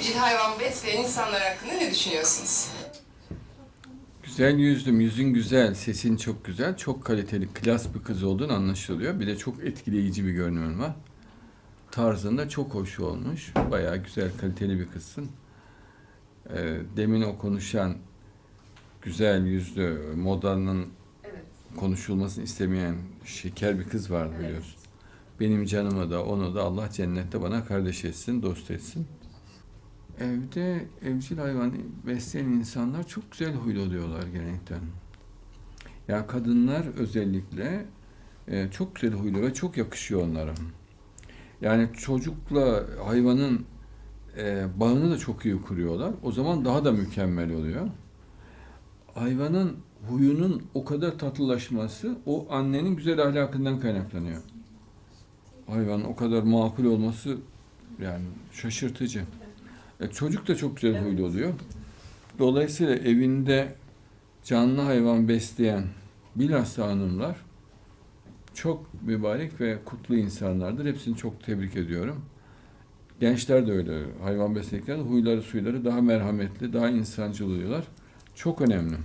evcil hayvan besleyen insanlar hakkında ne düşünüyorsunuz? Güzel yüzlüm, yüzün güzel, sesin çok güzel, çok kaliteli, klas bir kız olduğun anlaşılıyor. Bir de çok etkileyici bir görünümün var. Tarzında çok hoş olmuş. Bayağı güzel, kaliteli bir kızsın. Ee, demin o konuşan güzel yüzlü, modanın Evet. konuşulmasını istemeyen şeker bir kız vardı biliyorsun. Benim canımı da onu da Allah cennette bana kardeş etsin, dost etsin. Evde evcil hayvan besleyen insanlar çok güzel huylu oluyorlar genellikle. Ya kadınlar özellikle e, çok güzel huylu ve çok yakışıyor onlara. Yani çocukla hayvanın e, bağını da çok iyi kuruyorlar. O zaman daha da mükemmel oluyor. Hayvanın huyunun o kadar tatlılaşması o annenin güzel ahlakından kaynaklanıyor. Hayvanın o kadar makul olması yani şaşırtıcı. E, çocuk da çok güzel huylu oluyor. Dolayısıyla evinde canlı hayvan besleyen bilhassa hanımlar çok mübarek ve kutlu insanlardır. Hepsini çok tebrik ediyorum. Gençler de öyle. Hayvan beslediklerinde huyları suyları daha merhametli, daha insancıl oluyorlar. Çok önemli.